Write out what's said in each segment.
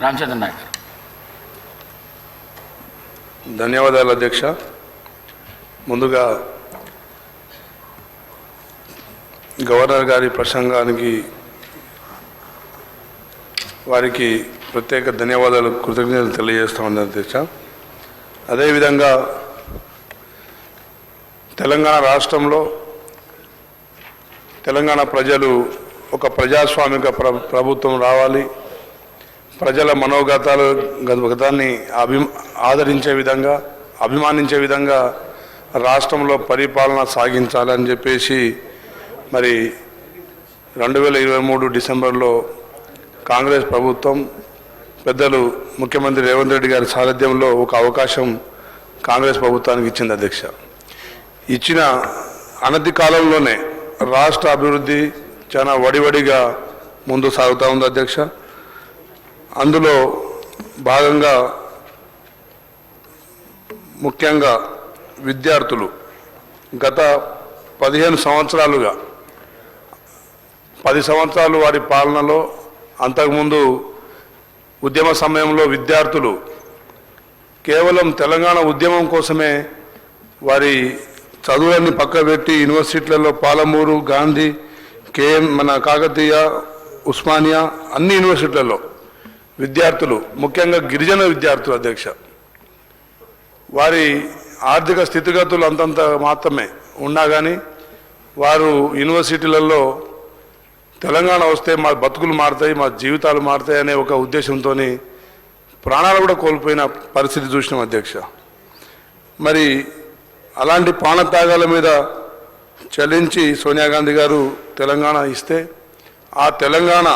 రామచంద్ర నాయక్ గారు. ధన్యవాదాలు అధ్యక్ష. ముందుగా గవర్నర్ గారి ప్రసంగానికి వారికి ప్రత్యేక ధన్యవాదాలు కృతజ్ఞతలు తెలియజేస్తామని అధ్యక్ష. అదేవిధంగా తెలంగాణ రాష్ట్రంలో తెలంగాణ ప్రజలు ఒక ప్రజాస్వామిక ప్ర ప్రభుత్వం రావాలి. ప్రజల మనోగతాలు గత- గతాన్ని అభి ఆదరించే విధంగా అభిమానించే విధంగా రాష్ట్రంలో పరిపాలన సాగించాలని చెప్పేసి మరి రెండు వేల ఇరవై మూడు డిసెంబర్లో కాంగ్రెస్ ప్రభుత్వం పెద్దలు ముఖ్యమంత్రి రేవంత్ రెడ్డి గారి సారథ్యంలో ఒక అవకాశం కాంగ్రెస్ ప్రభుత్వానికి ఇచ్చింది అధ్యక్ష. ఇచ్చిన అనతి కాలంలోనే రాష్ట్ర అభివృద్ధి చాలా వడివడిగా ముందు సాగుతూ ఉంది అధ్యక్ష. అందులో భాగంగా ముఖ్యంగా విద్యార్థులు గత పదిహేను సంవత్సరాలుగా పది సంవత్సరాలు వారి పాలనలో అంతకుముందు ఉద్యమ సమయంలో విద్యార్థులు కేవలం తెలంగాణ ఉద్యమం కోసమే వారి చదువులన్నీ పక్కబెట్టి యూనివర్సిటీలలో పాలమూరు గాంధీ కేఎం మన కాకతీయ ఉస్మానియా అన్ని యూనివర్సిటీలలో విద్యార్థులు ముఖ్యంగా గిరిజన విద్యార్థులు అధ్యక్ష. వారి ఆర్థిక స్థితిగతులు అంతంత మాత్రమే ఉన్నా కానీ వారు యూనివర్సిటీలలో తెలంగాణ వస్తే మా బతుకులు మారుతాయి మా జీవితాలు మారుతాయి అనే ఒక ఉద్దేశంతో ప్రాణాలు కూడా కోల్పోయిన పరిస్థితి చూసినాం అధ్యక్ష. మరి అలాంటి ప్రాణత్యాగాల మీద చలించి సోనియా గాంధీ గారు తెలంగాణ ఇస్తే ఆ తెలంగాణ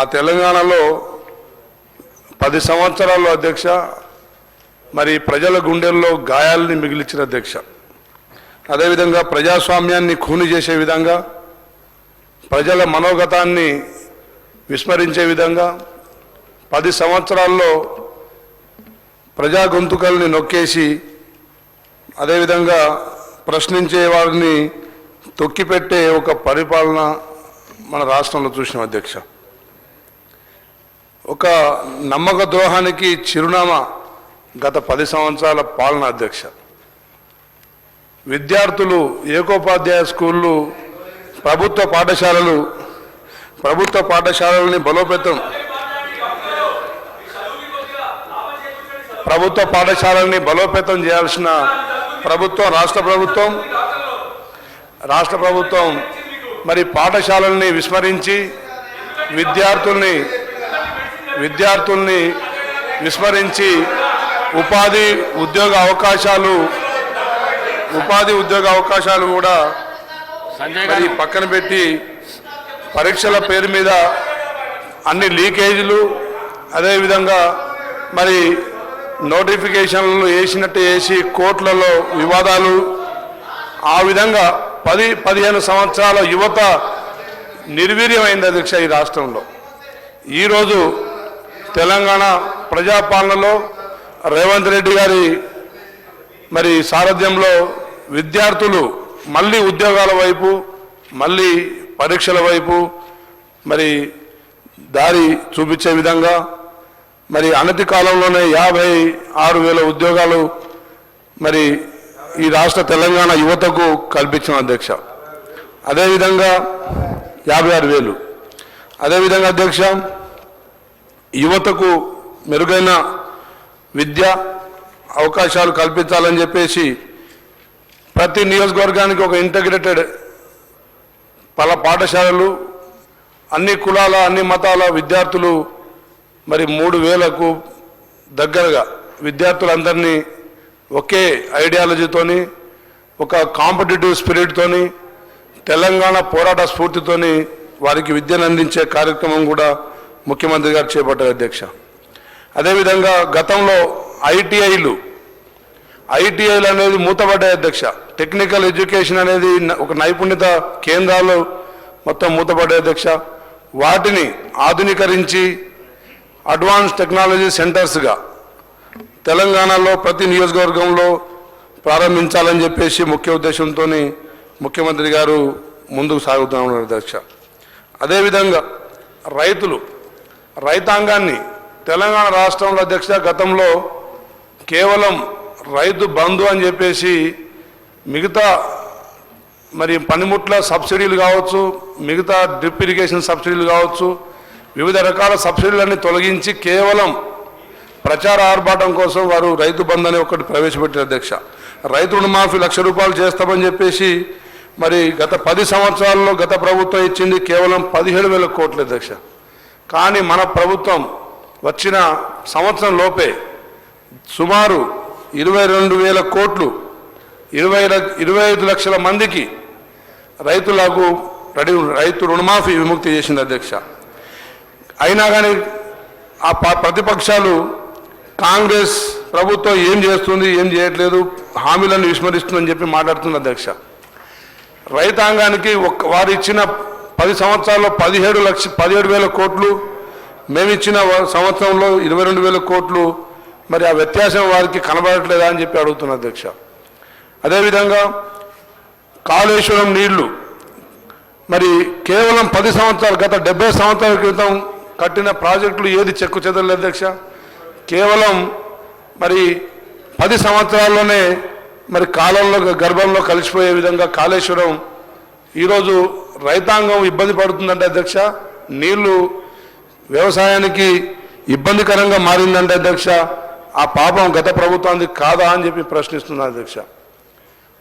ఆ తెలంగాణలో పది సంవత్సరాల్లో అధ్యక్ష మరి ప్రజల గుండెల్లో గాయాల్ని మిగిలించిన అధ్యక్ష. అదేవిధంగా ప్రజాస్వామ్యాన్ని ఖూని చేసే విధంగా ప్రజల మనోగతాన్ని విస్మరించే విధంగా పది సంవత్సరాల్లో ప్రజా గొంతుకల్ని నొక్కేసి అదేవిధంగా ప్రశ్నించే వారిని తొక్కిపెట్టే ఒక పరిపాలన మన రాష్ట్రంలో చూసిన అధ్యక్ష. ఒక నమ్మక ద్రోహానికి చిరునామా గత పది సంవత్సరాల పాలన అధ్యక్ష. విద్యార్థులు ఏకోపాధ్యాయ స్కూళ్ళు ప్రభుత్వ పాఠశాలలు ప్రభుత్వ పాఠశాలల్ని బలోపేతం ప్రభుత్వ పాఠశాలల్ని బలోపేతం చేయాల్సిన ప్రభుత్వం రాష్ట్ర ప్రభుత్వం రాష్ట్ర ప్రభుత్వం మరి పాఠశాలల్ని విస్మరించి విద్యార్థుల్ని విద్యార్థుల్ని విస్మరించి ఉపాధి ఉద్యోగ అవకాశాలు ఉపాధి ఉద్యోగ అవకాశాలు కూడా మరి పక్కన పెట్టి పరీక్షల పేరు మీద అన్ని లీకేజీలు అదేవిధంగా మరి నోటిఫికేషన్లు వేసినట్టు వేసి కోర్టులలో వివాదాలు ఆ విధంగా పది పదిహేను సంవత్సరాల యువత నిర్వీర్యమైంది అధ్యక్ష ఈ రాష్ట్రంలో. ఈరోజు తెలంగాణ ప్రజాపాలనలో రేవంత్ రెడ్డి గారి మరి సారథ్యంలో విద్యార్థులు మళ్ళీ ఉద్యోగాల వైపు మళ్ళీ పరీక్షల వైపు మరి దారి చూపించే విధంగా మరి అనతి కాలంలోనే యాభై ఆరు వేల ఉద్యోగాలు మరి ఈ రాష్ట్ర తెలంగాణ యువతకు కల్పించిన అధ్యక్ష. అదేవిధంగా యాభై ఆరు వేలు. అదేవిధంగా అధ్యక్ష యువతకు మెరుగైన విద్య అవకాశాలు కల్పించాలని చెప్పేసి ప్రతి నియోజకవర్గానికి ఒక ఇంటగ్రేటెడ్ పల పాఠశాలలు అన్ని కులాల అన్ని మతాల విద్యార్థులు మరి మూడు వేలకు దగ్గరగా విద్యార్థులందరినీ ఒకే ఐడియాలజీతోని ఒక కాంపిటేటివ్ స్పిరిట్తోని తెలంగాణ పోరాట స్ఫూర్తితోని వారికి విద్యను అందించే కార్యక్రమం కూడా ముఖ్యమంత్రి గారు చేపట్టారు అధ్యక్ష. అదేవిధంగా గతంలో ఐటీఐలు ఐటీఐలు అనేది మూతపడ్డాయి అధ్యక్ష. టెక్నికల్ ఎడ్యుకేషన్ అనేది ఒక నైపుణ్యత కేంద్రాలు మొత్తం మూతపడ్డాయి అధ్యక్ష. వాటిని ఆధునీకరించి అడ్వాన్స్ టెక్నాలజీ సెంటర్స్గా తెలంగాణలో ప్రతి నియోజకవర్గంలో ప్రారంభించాలని చెప్పేసి ముఖ్య ఉద్దేశంతో ముఖ్యమంత్రి గారు ముందుకు సాగుతూ ఉన్నారు అధ్యక్ష. అదేవిధంగా రైతులు రైతాంగాన్ని తెలంగాణ రాష్ట్రంలో అధ్యక్ష గతంలో కేవలం రైతు బంధు అని చెప్పేసి మిగతా మరి పనిముట్ల సబ్సిడీలు కావచ్చు మిగతా డ్రిప్ ఇరిగేషన్ సబ్సిడీలు కావచ్చు వివిధ రకాల సబ్సిడీలన్నీ తొలగించి కేవలం ప్రచార ఆర్భాటం కోసం వారు రైతు బంధు అనే ఒకటి ప్రవేశపెట్టారు అధ్యక్ష. రైతు రుణమాఫీ లక్ష రూపాయలు చేస్తామని చెప్పేసి మరి గత పది సంవత్సరాల్లో గత ప్రభుత్వం ఇచ్చింది కేవలం పదిహేడు వేల కోట్ల అధ్యక్ష. కానీ మన ప్రభుత్వం వచ్చిన సంవత్సరం లోపే సుమారు ఇరవై రెండు వేల కోట్లు ఇరవై ఇరవై ఐదు లక్షల మందికి రైతులకు రెడీ రైతు రుణమాఫీ విముక్తి చేసింది అధ్యక్ష. అయినా కానీ ఆ ప- ప్రతిపక్షాలు కాంగ్రెస్ ప్రభుత్వం ఏం చేస్తుంది ఏం చేయట్లేదు హామీలను విస్మరిస్తుందని చెప్పి మాట్లాడుతుంది అధ్యక్ష. రైతాంగానికి ఒక్క వారు ఇచ్చిన పది సంవత్సరాల్లో పదిహేడు లక్ష పదిహేడు వేల కోట్లు. మేమిచ్చిన సంవత్సరంలో ఇరవై రెండు వేల కోట్లు. మరి ఆ వ్యత్యాసం వారికి కనబడట్లేదా అని చెప్పి అడుగుతున్న అధ్యక్ష. అదేవిధంగా కాళేశ్వరం నీళ్ళు. మరి కేవలం పది సంవత్సరాలు గత డెబ్బై సంవత్సరాల క్రితం కట్టిన ప్రాజెక్టులు ఏది చెక్కు చెదరలేదు అధ్యక్ష? కేవలం మరి పది సంవత్సరాల్లోనే మరి కాలంలో గర్భంలో కలిసిపోయే విధంగా కాళేశ్వరం ఈరోజు రైతాంగం ఇబ్బంది పడుతుందంటే అధ్యక్ష నీళ్ళు వ్యవసాయానికి ఇబ్బందికరంగా మారిందంటే అధ్యక్ష ఆ పాపం గత ప్రభుత్వానికి కాదా అని చెప్పి ప్రశ్నిస్తున్నా అధ్యక్ష.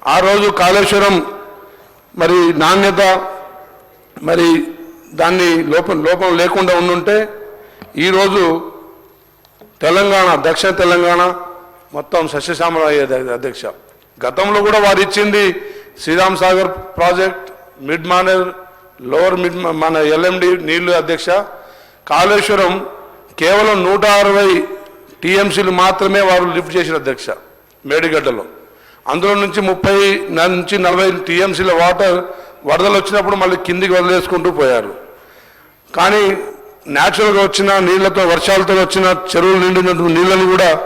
ఆ రోజు కాళేశ్వరం మరి నాణ్యత మరి దాన్ని లోపం లోపం లేకుండా ఉండుంటే ఈరోజు తెలంగాణ దక్షిణ తెలంగాణ మొత్తం సస్యశ్యామలం అయ్యేది అధ్యక్ష. గతంలో కూడా వారు ఇచ్చింది Sriram Sagar project mid Manair lower mid మా- మన ఎల్ఎండి నీళ్ళు అధ్యక్ష. కాళేశ్వరం కేవలం నూట అరవై టీఎంసీలు మాత్రమే వారు లిఫ్ట్ చేసిన అధ్యక్ష మేడిగడ్డలో. అందులో నుంచి ముప్పై నుంచి నలభై టీఎంసీల వాటర్ వరదలు వచ్చినప్పుడు మళ్ళీ కిందికి వదిలేసుకుంటూ పోయారు. కానీ న్యాచురల్గా వచ్చిన నీళ్ళతో వర్షాలతో వచ్చిన చెరువులు నిండినటువంటి నీళ్ళని కూడా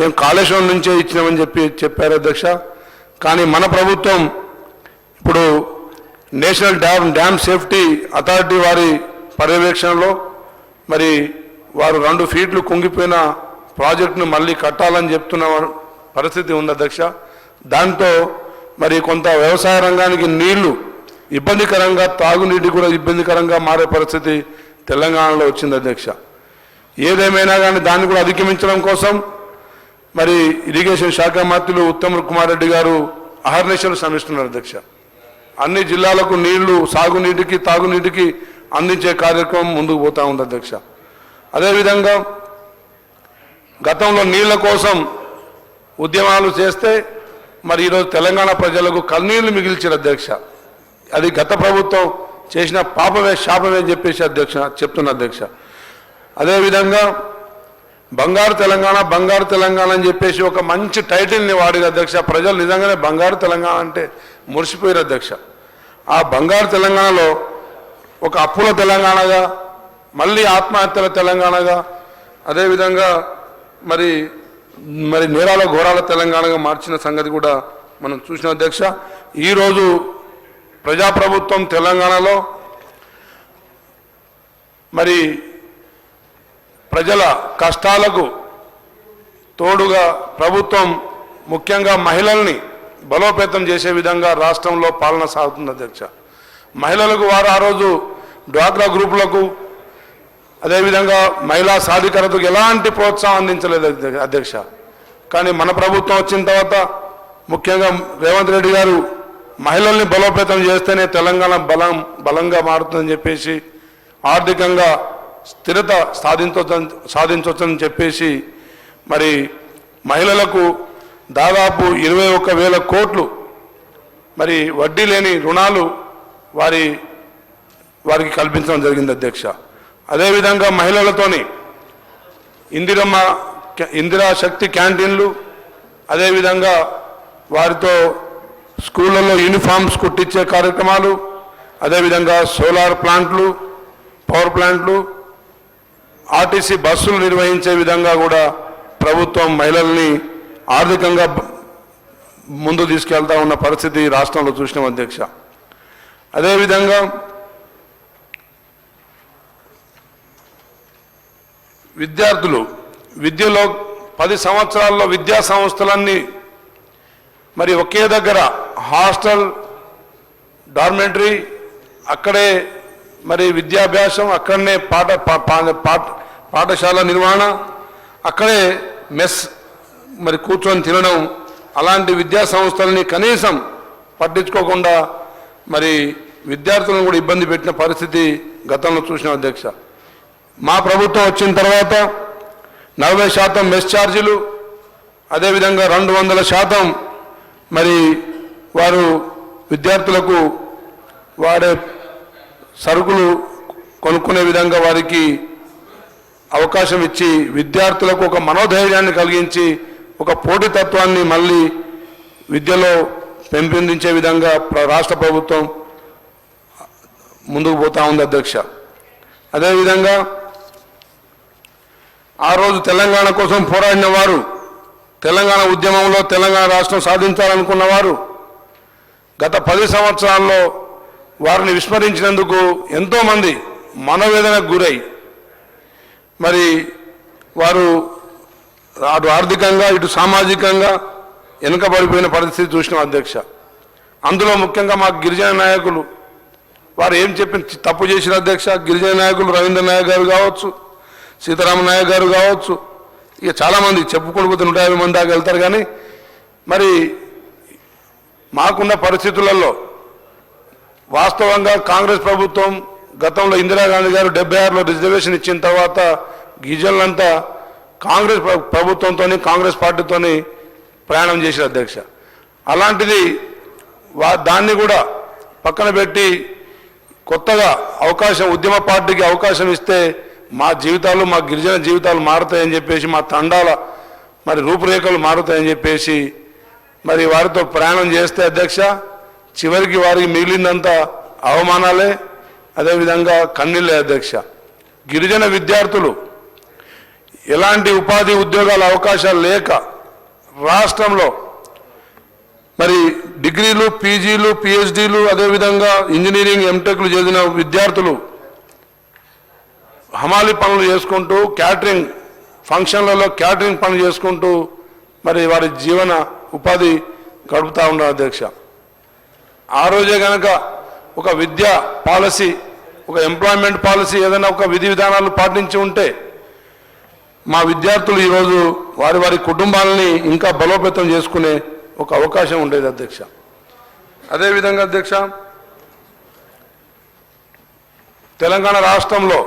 మేము కాళేశ్వరం నుంచే ఇచ్చినామని చెప్పి చెప్పారు అధ్యక్ష. కానీ మన ప్రభుత్వం national dam dam safety authority వారి పర్యవేక్షణలో మరి వారు రెండు ఫీట్లు కుంగిపోయిన ప్రాజెక్టును మళ్ళీ కట్టాలని చెప్తున్న పరిస్థితి ఉంది అధ్యక్ష. దాంతో మరి కొంత వ్యవసాయ రంగానికి నీళ్ళు ఇబ్బందికరంగా తాగునీటి కూడా ఇబ్బందికరంగా మారే పరిస్థితి తెలంగాణలో వచ్చింది అధ్యక్ష. ఏదేమైనా కానీ దాన్ని కూడా అధిగమించడం కోసం మరి ఇరిగేషన్ శాఖ మంత్రులు ఉత్తమ్ కుమార్ రెడ్డి గారు అహర్నిశలు శ్రమిస్తున్నారు అధ్యక్ష. అన్ని జిల్లాలకు నీళ్ళు సాగునీటికి తాగునీటికి అందించే కార్యక్రమం ముందుకు పోతా ఉంది అధ్యక్ష. అదేవిధంగా గతంలో నీళ్ళ కోసం ఉద్యమాలు చేస్తే మరి ఈరోజు తెలంగాణ ప్రజలకు కన్నీళ్ళు మిగిల్చారు అధ్యక్ష. అది గత ప్రభుత్వం చేసిన పాపమే శాపమే అని చెప్పేసి అధ్యక్ష చెప్తున్న అధ్యక్ష. అదేవిధంగా బంగారు తెలంగాణ బంగారు తెలంగాణ అని చెప్పేసి ఒక మంచి టైటిల్ని వాడి అధ్యక్ష. ప్రజలు నిజంగానే బంగారు తెలంగాణ అంటే మురిసిపోయారు అధ్యక్ష. ఆ బంగారు తెలంగాణలో ఒక అప్పుల తెలంగాణగా మళ్ళీ ఆత్మహత్యల తెలంగాణగా అదేవిధంగా మరి మరి నేరాల ఘోరాల తెలంగాణగా మార్చిన సంగతి కూడా మనం చూసిన అధ్యక్ష. ఈరోజు ప్రజాప్రభుత్వం తెలంగాణలో మరి ప్రజల కష్టాలకు తోడుగా ప్రభుత్వం ముఖ్యంగా మహిళల్ని బలోపేతం చేసే విధంగా రాష్ట్రంలో పాలన సాగుతుంది అధ్యక్ష. మహిళలకు వారు ఆ రోజు డ్వాక్రా గ్రూపులకు అదేవిధంగా మహిళా సాధికారతకు ఎలాంటి ప్రోత్సాహం అందించలేదు అధ్యక్ష కానీ మన ప్రభుత్వం వచ్చిన తర్వాత ముఖ్యంగా రేవంత్ రెడ్డి గారు మహిళల్ని బలోపేతం చేస్తేనే తెలంగాణ బలం బలంగా మారుతుందని చెప్పేసి ఆర్థికంగా స్థిరత సాధించవచ్చు సాధించవచ్చని చెప్పేసి మరి మహిళలకు దాదాపు ఇరవై ఒక్క వేల కోట్లు మరి వడ్డీ లేని రుణాలు వారి వారికి కల్పించడం జరిగింది అధ్యక్ష. అదేవిధంగా మహిళలతోని ఇందిరమ్మ ఇందిరా శక్తి క్యాంటీన్లు అదేవిధంగా వారితో స్కూళ్ళల్లో యూనిఫామ్స్ కుట్టించే కార్యక్రమాలు అదేవిధంగా సోలార్ ప్లాంట్లు పవర్ ప్లాంట్లు ఆర్టీసీ బస్సులు నిర్వహించే విధంగా కూడా ప్రభుత్వం మహిళల్ని ఆర్థికంగా ముందు తీసుకెళ్తా ఉన్న పరిస్థితి రాష్ట్రంలో చూసినాం అధ్యక్ష. అదేవిధంగా విద్యార్థులు విద్యలో పది సంవత్సరాల్లో విద్యా సంస్థలన్నీ మరి ఒకే దగ్గర హాస్టల్ డార్మెంటరీ అక్కడే మరి విద్యాభ్యాసం అక్కడనే పాఠ పా- పా- పాఠ- పాఠశాల నిర్వహణ అక్కడే మెస్ మరి కూర్చొని తినడం అలాంటి విద్యా సంస్థలని కనీసం పట్టించుకోకుండా మరి విద్యార్థులను కూడా ఇబ్బంది పెట్టిన పరిస్థితి గతంలో చూసిన అధ్యక్ష. మా ప్రభుత్వం వచ్చిన తర్వాత నలభై శాతం మెస్ ఛార్జీలు అదేవిధంగా రెండు వందల శాతం మరి వారు విద్యార్థులకు వాడే సరుకులు కొనుక్కునే విధంగా వారికి అవకాశం ఇచ్చి విద్యార్థులకు ఒక మనోధైర్యాన్ని కలిగించి ఒక పోటీతత్వాన్ని మళ్ళీ విద్యలో పెంపొందించే విధంగా రాష్ట్ర ప్రభుత్వం ముందుకు పోతా ఉంది అధ్యక్ష. అదేవిధంగా ఆ రోజు తెలంగాణ కోసం పోరాడిన వారు తెలంగాణ ఉద్యమంలో తెలంగాణ రాష్ట్రం సాధించాలనుకున్న వారు గత పది సంవత్సరాల్లో వారిని విస్మరించినందుకు ఎంతోమంది మనోవేదనకు గురై మరి వారు అటు ఆర్థికంగా ఇటు సామాజికంగా వెనుకబడిపోయిన పరిస్థితి చూసిన అధ్యక్ష. అందులో ముఖ్యంగా మా గిరిజన నాయకులు వారు ఏం చెప్పిన తప్పు చేసిన అధ్యక్ష గిరిజన నాయకులు రవీంద్ర నాయక్ గారు కావచ్చు సీతారామ నాయక్ గారు కావచ్చు ఇక చాలామంది చెప్పుకొని పోతే నూట యాభై మంది దాకా వెళ్తారు కానీ మరి మాకున్న పరిస్థితులలో వాస్తవంగా కాంగ్రెస్ ప్రభుత్వం గతంలో ఇందిరాగాంధీ గారు డెబ్బై ఆరులో రిజర్వేషన్ ఇచ్చిన తర్వాత గిరిజనులంతా కాంగ్రెస్ ప్రభుత్వంతో కాంగ్రెస్ పార్టీతోని ప్రయాణం చేసిన అధ్యక్ష. అలాంటిది వా దాన్ని కూడా పక్కన పెట్టి కొత్తగా అవకాశం ఉద్యమ పార్టీకి అవకాశం ఇస్తే మా జీవితాలు మా గిరిజన జీవితాలు మారుతాయని చెప్పేసి మా తండాల మరి రూపురేఖలు మారుతాయని చెప్పేసి మరి వారితో ప్రయాణం చేస్తే అధ్యక్ష చివరికి వారికి మిగిలిందంతా అవమానాలే అదేవిధంగా కన్నీళ్ళే అధ్యక్ష. గిరిజన విద్యార్థులు ఎలాంటి ఉపాధి ఉద్యోగాల అవకాశాలు లేక రాష్ట్రంలో మరి డిగ్రీలు పీజీలు పిహెచ్డీలు అదేవిధంగా ఇంజనీరింగ్ ఎంటెక్లు చదివిన విద్యార్థులు హమాలి పనులు చేసుకుంటూ క్యాటరింగ్ ఫంక్షన్లలో క్యాటరింగ్ పనులు చేసుకుంటూ మరి వారి జీవన ఉపాధి గడుపుతూ ఉన్నారు అధ్యక్ష. ఆ రోజే కనుక ఒక విద్యా పాలసీ ఒక ఎంప్లాయ్మెంట్ పాలసీ ఏదైనా ఒక విధి విధానాలు పాటించి ఉంటే మా విద్యార్థులు ఈరోజు వారి వారి కుటుంబాలని ఇంకా బలోపేతం చేసుకునే ఒక అవకాశం ఉండేది అధ్యక్ష. అదేవిధంగా అధ్యక్ష తెలంగాణ రాష్ట్రంలో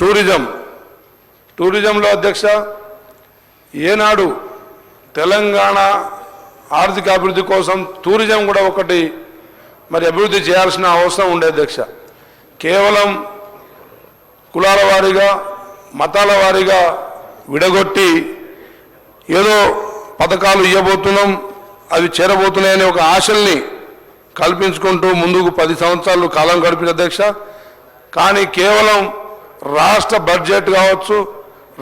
టూరిజం టూరిజంలో అధ్యక్ష ఏనాడు తెలంగాణ ఆర్థిక అభివృద్ధి కోసం టూరిజం కూడా ఒకటి మరి అభివృద్ధి చేయాల్సిన అవసరం ఉండే అధ్యక్ష. కేవలం కులాల వారీగా మతాల వారీగా విడగొట్టి ఏదో పథకాలు ఇవ్వబోతున్నాం అవి చేరబోతున్నాయనే ఒక ఆశల్ని కల్పించుకుంటూ ముందుకు పది సంవత్సరాలు కాలం గడిపిన అధ్యక్ష. కానీ కేవలం రాష్ట్ర బడ్జెట్ కావచ్చు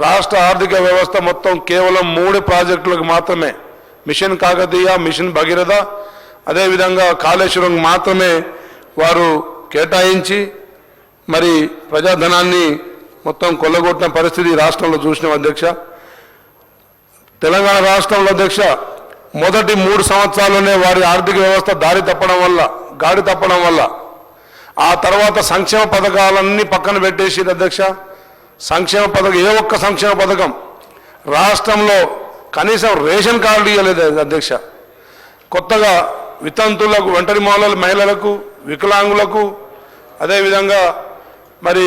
రాష్ట్ర ఆర్థిక వ్యవస్థ మొత్తం కేవలం మూడు ప్రాజెక్టులకు మాత్రమే. మిషన్ కాకతీయ మిషన్ భగీరథ అదేవిధంగా కాళేశ్వరం మాత్రమే వారు కేటాయించి మరి ప్రజాధనాన్ని మొత్తం కొల్లగొట్టిన పరిస్థితి రాష్ట్రంలో చూసినాం అధ్యక్ష. తెలంగాణ రాష్ట్రంలో అధ్యక్ష మొదటి మూడు సంవత్సరాల్లోనే వారి ఆర్థిక వ్యవస్థ దారి తప్పడం వల్ల గాడి తప్పడం వల్ల ఆ తర్వాత సంక్షేమ పథకాలన్నీ పక్కన పెట్టేసి అధ్యక్ష. సంక్షేమ పథకం ఏ ఒక్క సంక్షేమ పథకం రాష్ట్రంలో కనీసం రేషన్ కార్డు ఇవ్వలేదు అధ్యక్ష. కొత్తగా వితంతులకు ఒంటరి మహిళలకు వికలాంగులకు అదేవిధంగా మరి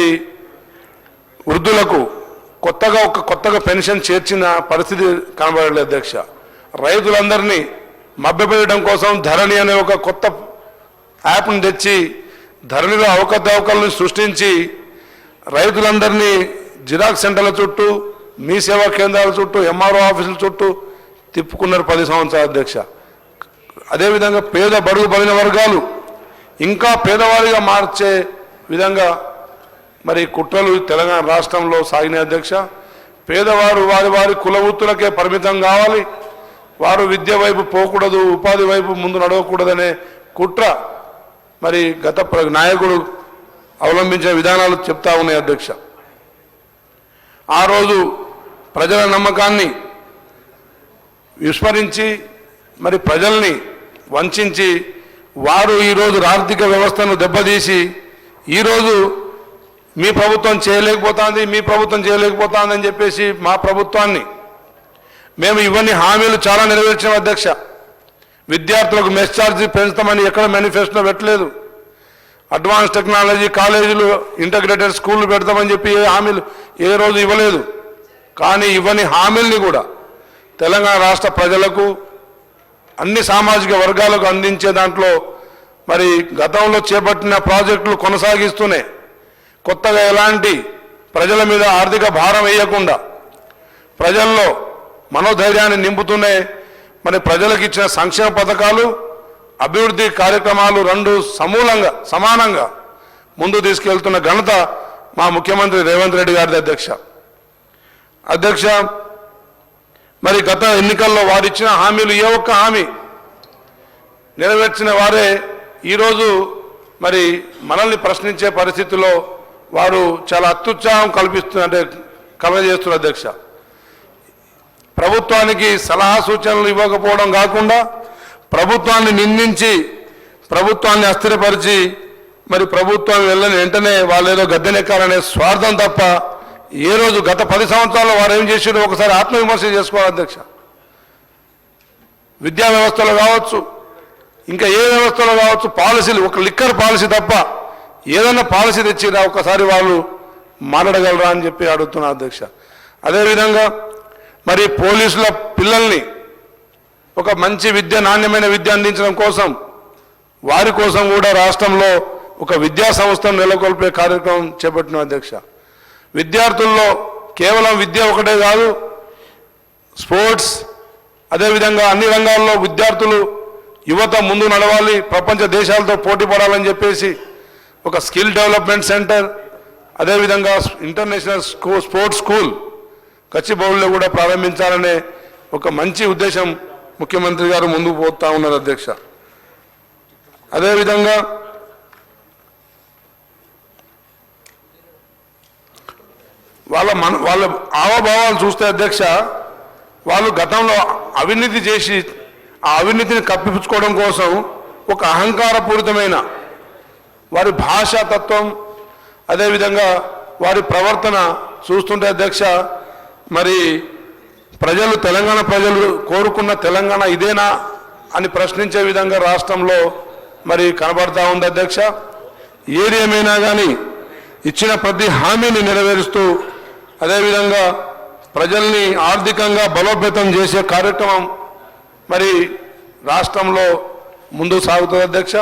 వృద్ధులకు కొత్తగా ఒక కొత్తగా పెన్షన్ చేర్చిన పరిస్థితి కనబడలేదు అధ్యక్ష. రైతులందరినీ మభ్యపెట్టడం కోసం ధరణి అనే ఒక కొత్త యాప్ను తెచ్చి ధరణిలో అవకతవకలను సృష్టించి రైతులందరినీ జిరాక్స్ సెంటర్ల చుట్టూ మీ సేవా కేంద్రాల చుట్టూ ఎంఆర్ఓ ఆఫీసుల చుట్టూ తిప్పుకున్నారు పది సంవత్సరాల అధ్యక్ష. అదేవిధంగా పేద బడుగు బలిన వర్గాలు ఇంకా పేదవారిగా మార్చే విధంగా మరి కుట్రలు తెలంగాణ రాష్ట్రంలో సాగిన అధ్యక్ష పేదవారు వారి వారి కులవృత్తులకే పరిమితం కావాలి. వారు విద్య వైపు పోకూడదు ఉపాధి వైపు ముందు నడవకూడదనే కుట్ర మరి గత ప్ర- నాయకుడు అవలంబించిన విధానాలు చెప్తా ఉన్నాయి అధ్యక్ష. ఆ రోజు ప్రజల నమ్మకాన్ని విస్మరించి మరి ప్రజల్ని వంచి వారు ఈరోజు ఆర్థిక వ్యవస్థను దెబ్బతీసి ఈరోజు మీ ప్రభుత్వం చేయలేకపోతుంది మీ ప్రభుత్వం చేయలేకపోతుంది అని చెప్పేసి మా ప్రభుత్వాన్ని మేము ఇవన్నీ హామీలు చాలా నెరవేర్చాం అధ్యక్ష. విద్యార్థులకు మెస్ ఛార్జీ పెంచుతామని ఎక్కడ మేనిఫెస్టో పెట్టలేదు. అడ్వాన్స్ టెక్నాలజీ కాలేజీలు ఇంటగ్రేటెడ్ స్కూళ్ళు పెడతామని చెప్పి ఏ హామీలు ఏ రోజు ఇవ్వలేదు. కానీ ఇవన్నీ హామీల్ని కూడా తెలంగాణ రాష్ట్ర ప్రజలకు అన్ని సామాజిక వర్గాలకు అందించే దాంట్లో మరి గతంలో చేపట్టిన ప్రాజెక్టులు కొనసాగిస్తూనే కొత్తగా ఎలాంటి ప్రజల మీద ఆర్థిక భారం వేయకుండా ప్రజల్లో మనోధైర్యాన్ని నింపుతూనే మరి ప్రజలకు ఇచ్చిన సంక్షేమ పథకాలు అభివృద్ధి కార్యక్రమాలు రెండు సమూలంగా సమానంగా ముందు తీసుకెళ్తున్న ఘనత మా ముఖ్యమంత్రి రేవంత్ రెడ్డి గారిది అధ్యక్ష. అధ్యక్ష మరి గత ఎన్నికల్లో వారిచ్చిన హామీలు ఏ ఒక్క హామీ నెరవేర్చిన వారే ఈరోజు మరి మనల్ని ప్రశ్నించే పరిస్థితిలో వారు చాలా అత్యుత్సాహం కల్పిస్తున్న అంటే కలగజేస్తున్న అధ్యక్ష. ప్రభుత్వానికి సలహా సూచనలు ఇవ్వకపోవడం కాకుండా ప్రభుత్వాన్ని నిందించి ప్రభుత్వాన్ని అస్థిరపరిచి మరి ప్రభుత్వం వెళ్ళని వెంటనే వాళ్ళు ఏదో గద్దెనెక్కాలనే స్వార్థం తప్ప ఏ రోజు గత పది సంవత్సరాల్లో వారు ఏం చేసారో ఒకసారి ఆత్మవిమర్శ చేసుకోవాలి అధ్యక్ష. విద్యా వ్యవస్థలో కావచ్చు ఇంకా ఏ వ్యవస్థలో కావచ్చు పాలసీలు ఒక లిక్కర్ పాలసీ తప్ప ఏదైనా పాలసీ తెచ్చిరా ఒకసారి వాళ్ళు మాట్లాడగలరా అని చెప్పి అడుగుతున్నా అధ్యక్ష. అదేవిధంగా మరి పోలీసుల పిల్లల్ని ఒక మంచి విద్య నాణ్యమైన విద్య అందించడం కోసం వారి కోసం కూడా రాష్ట్రంలో ఒక విద్యా సంస్థను నెలకొల్పే కార్యక్రమం చేపట్టిన అధ్యక్ష. విద్యార్థుల్లో కేవలం విద్య ఒకటే కాదు స్పోర్ట్స్ అదేవిధంగా అన్ని రంగాల్లో విద్యార్థులు యువత ముందు నడవాలి ప్రపంచ దేశాలతో పోటీ పడాలని చెప్పేసి ఒక స్కిల్ డెవలప్మెంట్ సెంటర్ అదేవిధంగా ఇంటర్నేషనల్ స్కూ స్పోర్ట్స్ స్కూల్ కచ్చిబౌల్లో కూడా ప్రారంభించాలనే ఒక మంచి ఉద్దేశం ముఖ్యమంత్రి గారు ముందుకు పోతా ఉన్నారు అధ్యక్ష. అదేవిధంగా వాళ్ళ మన వాళ్ళ హావభావాలు చూస్తే అధ్యక్ష వాళ్ళు గతంలో అవినీతి చేసి ఆ అవినీతిని కప్పిపుచ్చుకోవడం కోసం ఒక అహంకారపూరితమైన వారి భాషాతత్వం అదేవిధంగా వారి ప్రవర్తన చూస్తుంటే అధ్యక్ష మరి ప్రజలు తెలంగాణ ప్రజలు కోరుకున్న తెలంగాణ ఇదేనా అని ప్రశ్నించే విధంగా రాష్ట్రంలో మరి కనబడతా ఉంది అధ్యక్ష. ఏది ఏమైనా కానీ ఇచ్చిన ప్రతి హామీని నెరవేరుస్తూ అదేవిధంగా ప్రజల్ని ఆర్థికంగా బలోపేతం చేసే కార్యక్రమం మరి రాష్ట్రంలో ముందు సాగుతుంది అధ్యక్ష.